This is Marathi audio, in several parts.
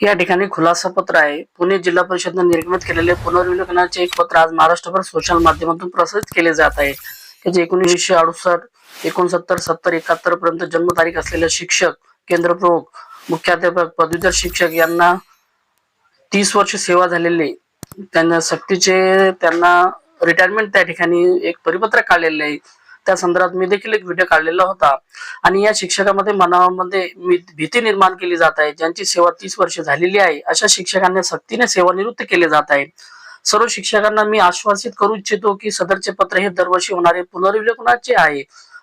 या ठिकाणी खुलासा पत्र आहे. पुणे जिल्हा परिषदने निर्गमित केलेले पुनर्विलोकनाचे एक पत्र आज महाराष्ट्रभर सोशल माध्यमातून प्रसारित केले जात आहे. त्याचे एकोणीसशे अडुसष्ट एकोणसत्तर सत्तर एकाहत्तर पर्यंत जन्मतारीख असलेले शिक्षक केंद्र प्रमुख मुख्याध्यापक पदवीधर शिक्षक यांना तीस वर्ष सेवा झालेले त्यांना सक्तीचे त्यांना रिटायरमेंट त्या ठिकाणी एक परिपत्र काढलेले आहे. त्या संदर्भात मी देखील एक व्हिडिओ काढलेला होता. आणि या शिक्षकामध्ये मनामध्ये भीती निर्माण केली जात आहे. ज्यांची सेवा तीस वर्ष झालेली आहे अशा शिक्षकांना सक्तीने सेवानिवृत्त केले जात आहे. सर्व शिक्षकांना मी आश्वासित करू इच्छितो की सदरचे पत्र हे दरवर्षी होणारे पुनर्विलोकनाचे आहे.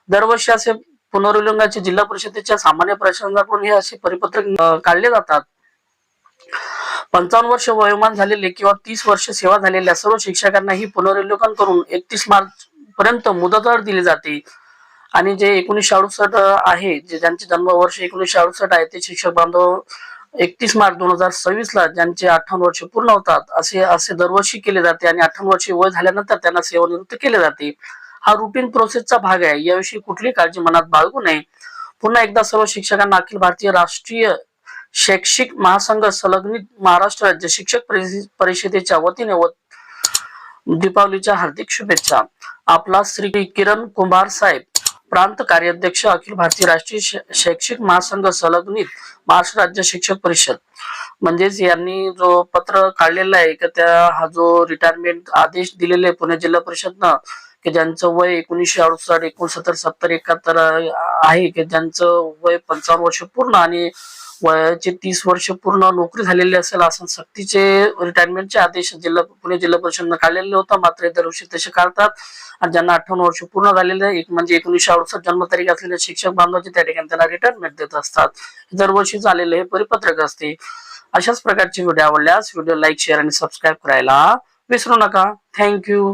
दरवर्षी असे पुनर्विलोकनाचे जिल्हा परिषदेच्या सामान्य प्रशासनाकडून हे असे परिपत्रक काढले जातात. पंचावन्न वर्ष वयोमान झालेले किंवा तीस वर्ष सेवा झालेल्या सर्व शिक्षकांना ही पुनर्विलोकन करून एकतीस मार्च पर्यंत मुदतवाढ दिली जाते. आणि जे एकोणीसशे अडुसष्ट आहे जे ज्यांचे जन्म वर्ष एकोणीसशे अडुसष्ट आहे ते शिक्षक बांधव एकतीस मार्च दोन हजार सव्वीस ला ज्यांचे अठ्ठावन्न वर्ष पूर्ण होतात असे असे दरवर्षी केले जाते आणि अठ्ठावन्न वर्ष वय झाल्यानंतर त्यांना सेवानिवृत्त केले जाते. हा रुटीन प्रोसेसचा भाग आहे. याविषयी कुठली काळजी मनात बाळगू नये. पुन्हा एकदा सर्व शिक्षकांना अखिल भारतीय राष्ट्रीय शैक्षिक महासंघ संलग्नित महाराष्ट्र राज्य शिक्षक परिषदेच्या वतीने व दीपावलीच्या हार्दिक शुभेच्छा. आपला श्री किरण कुंभार साहेब प्रांत कार्याध्यक्ष अखिल भारतीय राष्ट्रीय शैक्षिक महासंघ संलग्नित महाराष्ट्र राज्य शिक्षक परिषद. म्हणजेच यांनी जो पत्र काढलेला आहे की त्या हा जो रिटायरमेंट आदेश दिलेले पुणे जिल्हा परिषदनं की ज्यांचं वय एकोणीसशे अडुसष्ट एकोणसत्तर सत्तर एकाहत्तर आहे की ज्यांचं वय पंचावन्न वर्ष पूर्ण आणि वयाचे तीस वर्ष पूर्ण नोकरी झालेली असेल असं सक्तीचे रिटायरमेंटचे आदेश जिल्हा पुणे जिल्हा परिषदनं काढलेले होता. मात्र दरवर्षी तसे काढतात. आणि ज्यांना अठ्ठावन्न वर्ष पूर्ण झालेले एक म्हणजे एकोणीसशे अडुसष्ट जन्मतारीख असलेले शिक्षक बांधवाचे त्या ठिकाणी त्यांना रिटायरमेंट देत असतात. दरवर्षी झालेले हे परिपत्रक असते. अशाच प्रकारचे व्हिडिओ आवडल्यास व्हिडिओ लाईक शेअर आणि सबस्क्राईब करायला विसरू नका. थँक्यू